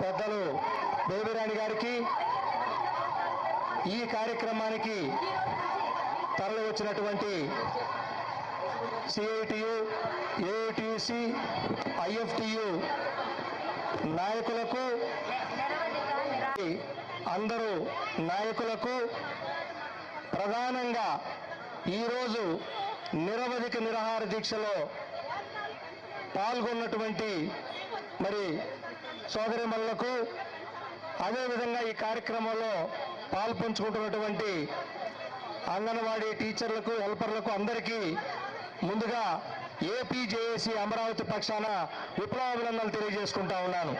పెద్దలు బేబిరాణి గారికి ఈ కార్యక్రమానికి తరలి వచ్చినటువంటి సిఐటియు ఏఐటియుసి ఐఎఫ్టియు నాయకులకు అందరూ నాయకులకు ప్రధానంగా ఈరోజు నిరవధిక నిరాహార దీక్షలో పాల్గొన్నటువంటి మరి సోదరిమల్లకు అదేవిధంగా ఈ కార్యక్రమంలో పాల్పంచుకుంటున్నటువంటి అంగన్వాడీ టీచర్లకు హెల్పర్లకు అందరికీ ముందుగా ఏపీజేఏసీ అమరావతి పక్షాన విప్లవాభినందనలు తెలియజేసుకుంటా ఉన్నాను.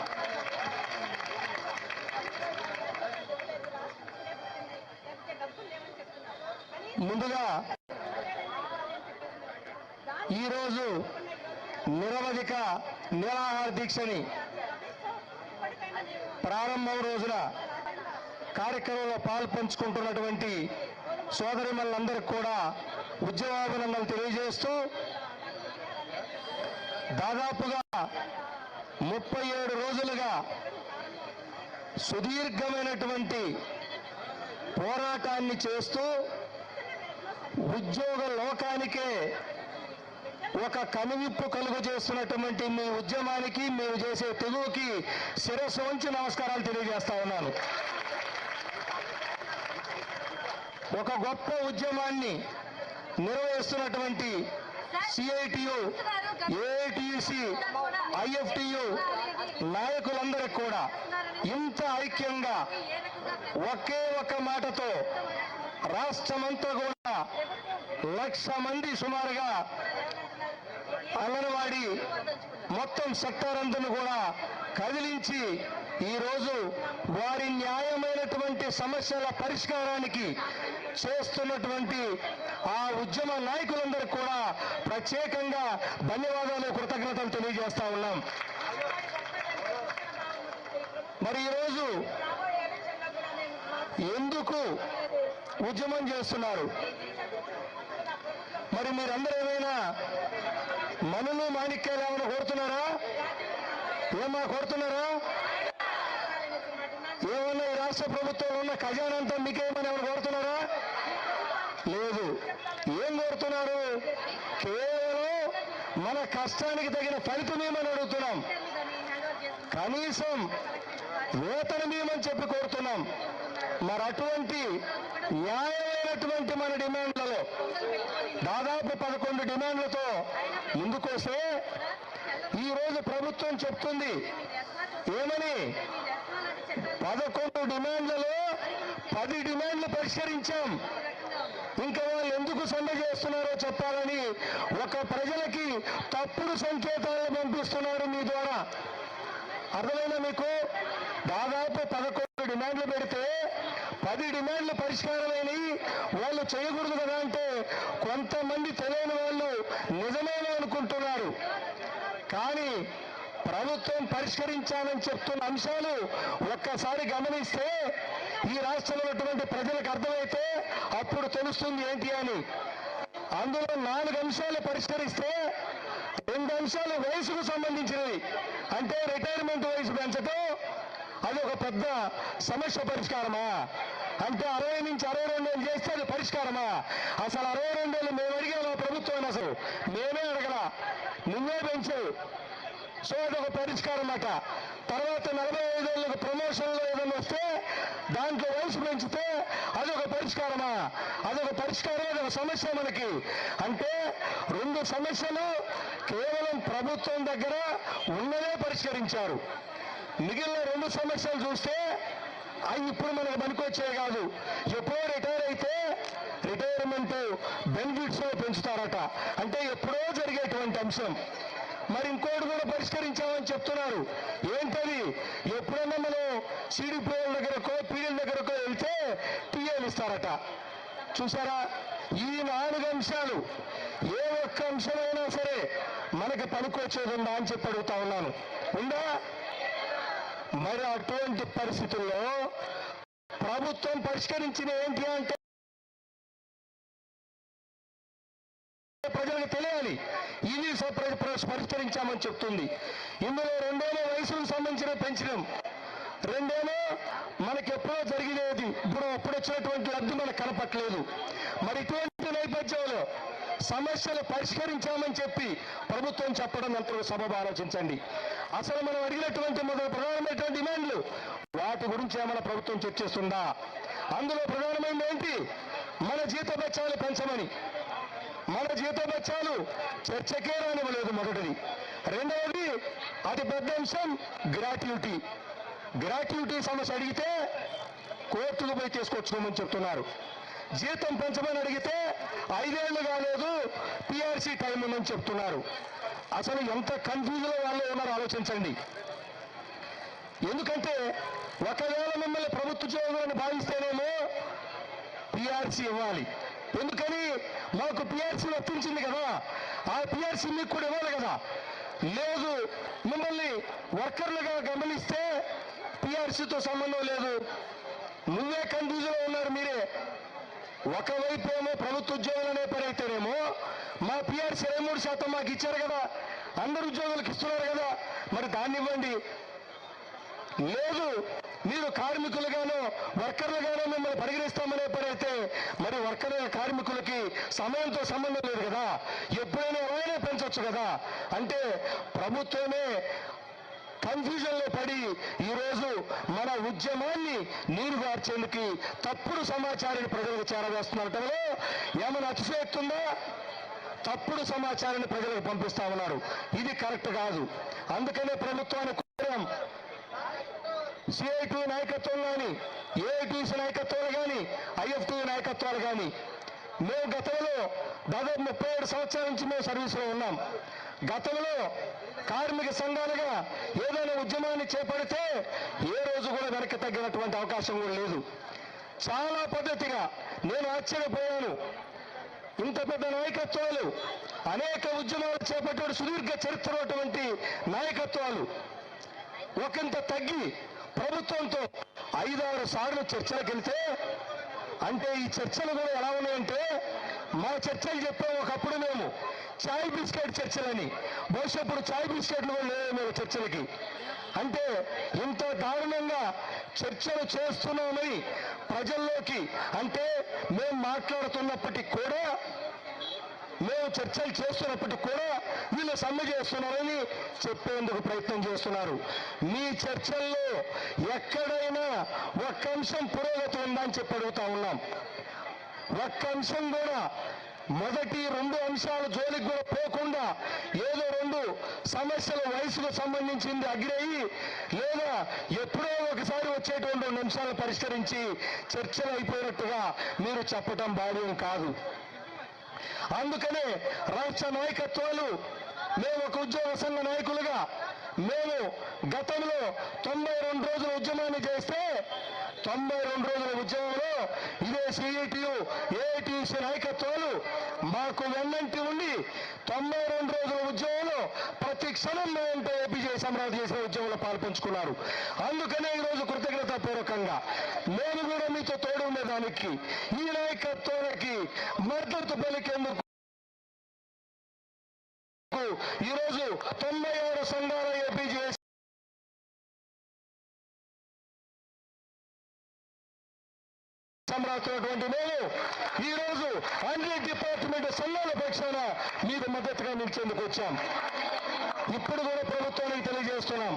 ముందుగా ఈరోజు నిరవధిక నిరాహార దీక్షని ప్రారంభం రోజున కార్యక్రమంలో పాల్పంచుకుంటున్నటువంటి సోదరిమల్లందరికీ కూడా ఉద్యమాభినందనలు తెలియజేస్తూ దాదాపుగా ముప్పై ఏడు రోజులుగా సుదీర్ఘమైనటువంటి పోరాటాన్ని చేస్తూ ఉద్యోగ లోకానికే ఒక కనువిప్పు కలుగు చేస్తున్నటువంటి మీ ఉద్యమానికి మేము చేసే తెగువకి శిరస్సు ఉంచి నమస్కారాలు తెలియజేస్తా ఉన్నాను. ఒక గొప్ప ఉద్యమాన్ని నిర్వహిస్తున్నటువంటి సిఐటియు ఏఐటియుసి ఐఎఫ్టియు నాయకులందరికీ కూడా ఇంత ఐక్యంగా ఒకే ఒక మాటతో రాష్ట్రమంతా కూడా లక్ష మంది సుమారుగా అంగన్వాడీ మొత్తం సెక్టర్ అంతను కూడా కదిలించి ఈరోజు వారి న్యాయమైనటువంటి సమస్యల పరిష్కారానికి చేస్తున్నటువంటి ఆ ఉద్యమ నాయకులందరికీ కూడా ప్రత్యేకంగా ధన్యవాదాలు కృతజ్ఞతలు తెలియజేస్తా ఉన్నాం. మరి ఈరోజు ఎందుకు ఉద్యమం చేస్తున్నారు? మరి మీరందరూ ఏమైనా మనులు మాణిక్యాలు ఏమైనా కోరుతున్నారా? ఏమా కోరుతున్నారా? ఏమన్నా ఈ రాష్ట్ర ప్రభుత్వంలో ఉన్న ఖజానంతా మీకేమని ఏమైనా కోరుతున్నారా? లేదు. ఏం కోరుతున్నారు? కేవలం మన కష్టానికి తగిన ఫలితం ఏమని అడుగుతున్నాం? కనీసం వేతనమేమని చెప్పి కోరుతున్నాం? మరి అటువంటి న్యాయమైనటువంటి మన డిమాండ్లలో దాదాపు పదకొండు డిమాండ్లు ముందుకొస్తే ఈ రోజు ప్రభుత్వం చెప్తుంది. ఏమని? పదకొండు డిమాండ్లలో పది డిమాండ్లు పరిష్కరించాం. ఇంకా వాళ్ళు ఎందుకు సమ్మె చేస్తున్నారో చెప్పాలని ఒక ప్రజలకి తప్పుడు సంకేతాలను పంపిస్తున్నారు మీ ద్వారా. అర్థమైనా మీకు? దాదాపు పదకొండు డిమాండ్లు పెడితే పది డిమాండ్లు పరిష్కారమైనవి వాళ్ళు చేయకూడదు కదా అంటే కొంతమంది తెలియని వాళ్ళు నిజమేనా అనుకుంటున్నారు కానీ ప్రభుత్వం పరిష్కరించాలని చెప్తున్న అంశాలు ఒక్కసారి గమనిస్తే ఈ రాష్ట్రంలో ఉన్నటువంటి ప్రజలకు అర్థమైతే అప్పుడు తెలుస్తుంది ఏంటి అని. అందులో నాలుగు అంశాలు పరిష్కరిస్తే రెండు అంశాలు వయసుకు సంబంధించినవి. అంటే రిటైర్మెంట్ వయసు పెంచటం అది ఒక పెద్ద సమస్య పరిష్కారమా? అంటే అరవై నుంచి అరవై రెండు ఏళ్ళు చేస్తే అది పరిష్కారమా? అసలు అరవై రెండు ఏళ్ళు మేము అడిగాము ప్రభుత్వం అసలు? మేమే అడగల. ముందే పెంచావు సో అదొక పరిష్కారం అట. తర్వాత నలభై ఐదేళ్ళకు ప్రమోషన్లో ఏదైనా వస్తే దాంట్లో వయసు పెంచితే అదొక పరిష్కారమా? అదొక పరిష్కారం అదొక సమస్య మనకి. అంటే రెండు సమస్యలు కేవలం ప్రభుత్వం దగ్గర ఉన్నదే పరిష్కరించారు. మిగిలిన రెండు సమస్యలు చూస్తే అవి ఇప్పుడు మనకు పనికొచ్చే కాదు. ఎప్పుడో రిటైర్ అయితే రిటైర్మెంట్ బెనిఫిట్స్ పెంచుతారట. అంటే ఎప్పుడో జరిగేటువంటి అంశం. మరి ఇంకోటి కూడా పరిష్కరించామని చెప్తున్నారు. ఏంటది? ఎప్పుడైనా మనం సిడిపిఓల దగ్గరకో పీడీల దగ్గరకో వెళ్తే టీఏలు ఇస్తారట. చూసారా? ఈ నాలుగు అంశాలు ఏ ఒక్క అంశమైనా సరే మనకి పనికొచ్చేది ఉందా అని చెప్పి అడుగుతా ఉన్నాను. ఉందా? మరి అటువంటి పరిస్థితుల్లో ప్రభుత్వం పరిష్కరించిన ఏంటి అంటే ప్రజలకు తెలియాలి. ఇది పరిష్కరించామని చెప్తుంది. ఇందులో రెండేమో వయసుకు సంబంధించిన పెంచడం రెండేమో మనకి ఎప్పుడో జరిగేది ఇప్పుడు అప్పుడు వచ్చినటువంటి లబ్ధి మనకు కనపట్లేదు. మరి ఇటువంటి నేపథ్యంలో సమస్యలు పరిష్కరించామని చెప్పి ప్రభుత్వం చెప్పడం ఎంత సభ ఆలోచించండి. అసలు మనం అడిగినటువంటి మొదటి ప్రధానమైనటువంటి డిమాండ్లు వాటి గురించి ఏమైనా ప్రభుత్వం చర్చిస్తుందా? అందులో ప్రధానమైనది ఏంటి? మన జీత బత్యాలు పెంచమని. మన జీత బత్యాలు చర్చకే రానివ్వలేదు మొదటిది. రెండవది అతి పెద్ద అంశం గ్రాట్యుటీ. గ్రాట్యుటీ సమస్య అడిగితే కోర్టులు పోయి తీసుకొచ్చుకోమని చెప్తున్నారు. జీతం పెంచమని అడిగితే ఐదేళ్ళు కాలేదు పిఆర్సీ టైం ఉందని చెప్తున్నారు. అసలు ఎంత కన్ఫ్యూజన్ వాళ్ళు ఉన్నారో ఆలోచించండి. ఎందుకంటే ఒకవేళ మిమ్మల్ని ప్రభుత్వ ఉద్యోగులను భావిస్తేనేమో పిఆర్సీ ఇవ్వాలి. ఎందుకని? మాకు పిఆర్సీ వర్తించింది కదా. ఆ పిఆర్సీ మీకు కూడా ఇవ్వాలి కదా. లేదు మిమ్మల్ని వర్కర్లుగా గమనిస్తే పిఆర్సీతో సంబంధం లేదు. నువ్వే కన్ఫ్యూజన్లో ఉన్నారు మీరే. ఒకవైపు ఏమో ప్రభుత్వ ఉద్యోగులు అనే పని అయితేనేమో మా పిఆర్సీ ఇరవై మూడు శాతం మాకు ఇచ్చారు కదా. అందరు ఉద్యోగులకు ఇస్తున్నారు కదా. మరి దాన్ని ఇవ్వండి. లేదు మీరు కార్మికులుగానో వర్కర్లుగానో మిమ్మల్ని పరిగణిస్తామనే ఎప్పుడైతే మరి వర్కర్ల కార్మికులకి సమయంతో సంబంధం లేదు కదా? ఎప్పుడైనా ఎవరైనా పెంచొచ్చు కదా? అంటే ప్రభుత్వమే కన్ఫ్యూజన్లో పడి ఈరోజు మన ఉద్యమాన్ని నీరు గార్చేందుకు తప్పుడు సమాచారాన్ని ప్రజలకు చేరవేస్తున్నటంలో ఏమైనా అతిశయోక్తి ఉందా? తప్పుడు సమాచారాన్ని ప్రజలకు పంపిస్తా ఉన్నారు. ఇది కరెక్ట్ కాదు. అందుకనే ప్రభుత్వాన్ని కోరాం సిఐటి నాయకత్వం కానీ ఏఐటీసీ నాయకత్వాలు కానీ ఐఎఫ్టీ నాయకత్వాలు కానీ మేము గతంలో దాదాపు ముప్పై ఏడు సంవత్సరాల నుంచి మేము సర్వీసులో ఉన్నాం. గతంలో కార్మిక సంఘాలుగా ఏదైనా ఉద్యమాన్ని చేపడితే ఏ రోజు కూడా వెనక్కి తగ్గినటువంటి అవకాశం కూడా లేదు. చాలా పద్ధతిగా నేను ఆశ్చర్యపోయాను. ఇంత పెద్ద నాయకత్వాలు అనేక ఉద్యమాలు చేపట్టే సుదీర్ఘ చరిత్ర నాయకత్వాలు ఒకంత తగ్గి ప్రభుత్వంతో ఐదారు సార్లు చర్చలకు వెళ్తే అంటే ఈ చర్చలు కూడా ఎలా ఉన్నాయంటే మా చర్చలు చెప్పాం ఒకప్పుడు మేము చాయ్ బిస్కెట్ చర్చలని బహుశా ఇప్పుడు చాయ్ బిస్కెట్లు కూడా లేవు మేము చర్చలకి. అంటే ఇంత దారుణంగా చర్చలు చేస్తున్నామని ప్రజల్లోకి అంటే మేము మాట్లాడుతున్నప్పటికీ కూడా మేము చర్చలు చేస్తున్నప్పటికీ కూడా వీళ్ళు సమ్మె చేస్తున్నారని చెప్పేందుకు ప్రయత్నం చేస్తున్నారు. మీ చర్చల్లో ఎక్కడైనా ఒక్క అంశం పురోగతి ఉందా అని చెప్పి అడుగుతా ఉన్నాం. ఒక్క అంశం కూడా మొదటి రెండు అంశాల జోలికి కూడా పోకుండా ఏదో రెండు సమస్యల వయసుకు సంబంధించింది అగ్రయి లేదా ఎప్పుడో ఒకసారి వచ్చేటువంటి రెండు అంశాలను పరిష్కరించి చర్చలు అయిపోయినట్టుగా మీరు చెప్పటం భావ్యం కాదు. అందుకనే రాష్ట్ర నాయకత్వాలు మేము ఒక ఉద్యోగ సంఘ నాయకులుగా మేము గతంలో తొంభై రెండు రోజుల ఉద్యమాన్ని చేస్తే తొంభై రెండు రోజుల ఉద్యమంలో ఇదే సిఐటియు ఏఐటిసి నాయకత్వాలు మాకు వెన్నంటి ఉండి తొంభై రెండు రోజుల ఉద్యమంలో ప్రతి క్షణం మేమంటే ఏపీజే అమరావతి చేసిన ఉద్యమంలో పాల్పంచుకున్నారు. అందుకనే ఈరోజు కృతజ్ఞతాపూర్వకంగా నేను కూడా మీతో తోడు ఉండేదానికి ఈ నాయకత్వానికి మద్దతు పలికేందుకు ఈరోజు తొంభై ఆరు సంఘాల ఏపీజే సంబరాతున్నటువంటి మేము ఈ రోజు అన్ని డిపార్ట్మెంట్ సల్లాల పక్షాన మీకు మద్దతుగా నిలిచేందుకు వచ్చాం. ఇప్పుడు కూడా ప్రభుత్వానికి తెలియజేస్తున్నాం.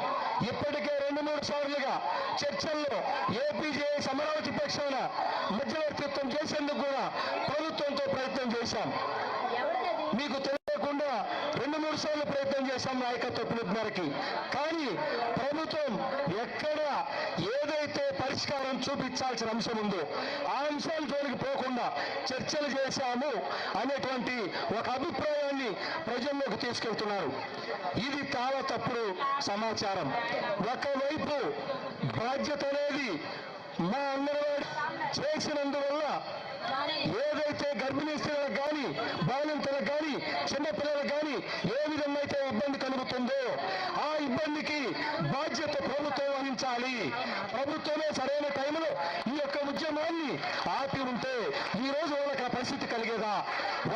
ఇప్పటికే రెండు మూడు సార్లుగా చర్చల్లో ఏపీజే అమరావతి పక్షాన మధ్యవర్తిత్వం చేసేందుకు కూడా ప్రభుత్వంతో ప్రయత్నం చేశాం. మీకు తెలియకుండా రెండు మూడు సార్లు ప్రయత్నం చేశాం నాయకత్వ పిలుపు మేరకి. కానీ ప్రభుత్వం ఎక్కడ ఏ పరిష్కారం చూపించాల్సిన అంశం ఉందో. ఆ అంశాల జోలికి పోకుండా చర్చలు చేశాము అనేటువంటి ఒక అభిప్రాయాన్ని ప్రజల్లోకి తీసుకెళ్తున్నారు. ఇది చాలా తప్పుడు సమాచారం. ఒకవైపు బాధ్యత అనేది మా అంగన్వాడి చేసినందువల్ల ఏదైతే గర్భిణీ స్త్రీలకు కానీ బాలింతలకు కానీ చిన్నపిల్లలకు కానీ ఏ విధంగా అయితే ఇబ్బంది కలుగుతుందో ఆ ఇబ్బందికి బాధ్యత ప్రభుత్వం వహించాలి ప్రభుత్వమే సరైన టైంలో ఈ యొక్క ఉద్యమాన్ని ఆపి ఉంటే ఈ రోజు వాళ్ళకి ఆ పరిస్థితి కలిగేదా?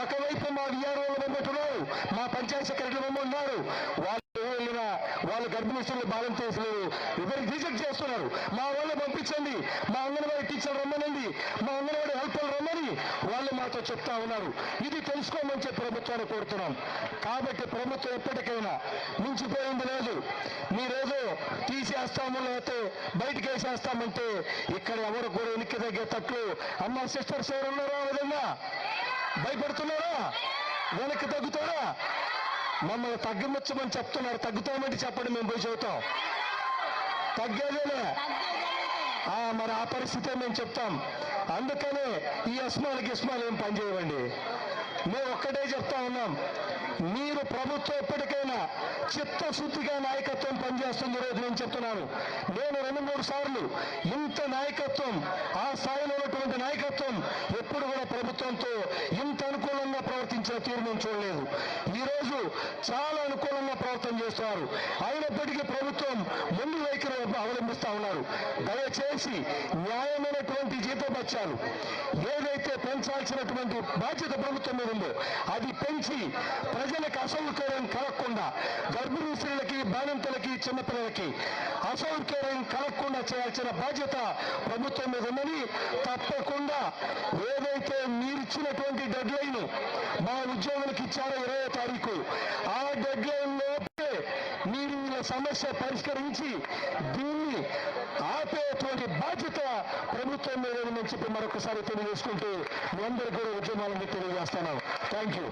ఒకవైపు మా విఆర్ఓలు బొమ్మట్టున్నారు మా పంచాయత్ సెక్రటరీ బొమ్మ ఉన్నారు వాళ్ళు వెళ్ళినా వాళ్ళు గర్భిణీ బాలం చేసలేదు మరి రిజెక్ట్ చేస్తున్నారు? మా వాళ్ళు పంపించండి మా అంగన్వాడీ టీచర్ రమ్మనండి మా అంగన్వాడీ వాళ్ళు మాతో చెప్తా ఉన్నారు. ఇది తెలుసుకోమని చెప్పి ప్రభుత్వాన్ని కోరుతున్నాం. కాబట్టి ప్రభుత్వం ఎప్పటికైనా మించిపోయింది లేదు. మీరేదో తీసేస్తాము లేకపోతే బయటికి వేసేస్తామంటే ఇక్కడ ఎవరు కూడా వెనక్కి తగ్గే తట్లు అమ్మ సిస్టర్స్ ఎవరు ఉన్నారా విధంగా? భయపడుతున్నారా? వెనక్కి తగ్గుతారా? మమ్మల్ని తగ్గించమని చెప్తున్నారు. తగ్గుతామంటే చెప్పండి మేము పోయి చెబుతాం తగ్గేదేలే. మరి ఆ పరిస్థితే మేము చెప్తాం. అందుకనే ఈ అస్మాలకి ఇస్మాలు ఏం పనిచేయవండి మేము ఒక్కటే చెప్తా ఉన్నాం. మీరు ప్రభుత్వం ఎప్పటికైనా చిత్తశుద్ధిగా నాయకత్వం పనిచేస్తుంది రోజు నేను చెప్తున్నాను. నేను రెండు మూడు సార్లు ఇంత నాయకత్వం ఆ స్థాయిలో ఉన్నటువంటి నాయకత్వం ఎప్పుడు కూడా ప్రభుత్వంతో ఇంత అనుకూలంగా ప్రవర్తించిన తీరు నేను చూడలేదు. అనుకూలంగా చేస్తున్నారు అయినప్పటికీ ప్రభుత్వం ముందు వైఖరి అవలంబిస్తా ఉన్నారు. దయచేసి న్యాయమైనటువంటి జీతభత్యాలు ఏదైతే పెంచాల్సినటువంటి బాధ్యత ప్రభుత్వం మీద ఉందో అది పెంచి ప్రజలకు అసౌకర్యం కలగకుండా గర్భిణీ స్త్రీలకి బాలింతలకి చిన్నపిల్లలకి అసౌకర్యం కలగకుండా చేయాల్సిన బాధ్యత ప్రభుత్వం మీద ఉందని తప్పకుండా ఏదైతే మీరిచ్చినటువంటి డెడ్ లైన్ మా ఉద్యోగులకు ఇచ్చారో ఇరవై తారీఖు ఆ డెడ్ లైన్లో సమస్య పరిష్కరించి దీన్ని ఆపేటువంటి బాధ్యత ప్రభుత్వం మీద ఉందని చెప్పి మరొకసారి తెలియజేసుకుంటూ మీ అందరికీ కూడా ఉద్యమాలను తెలియజేస్తున్నాను థ్యాంక్ యూ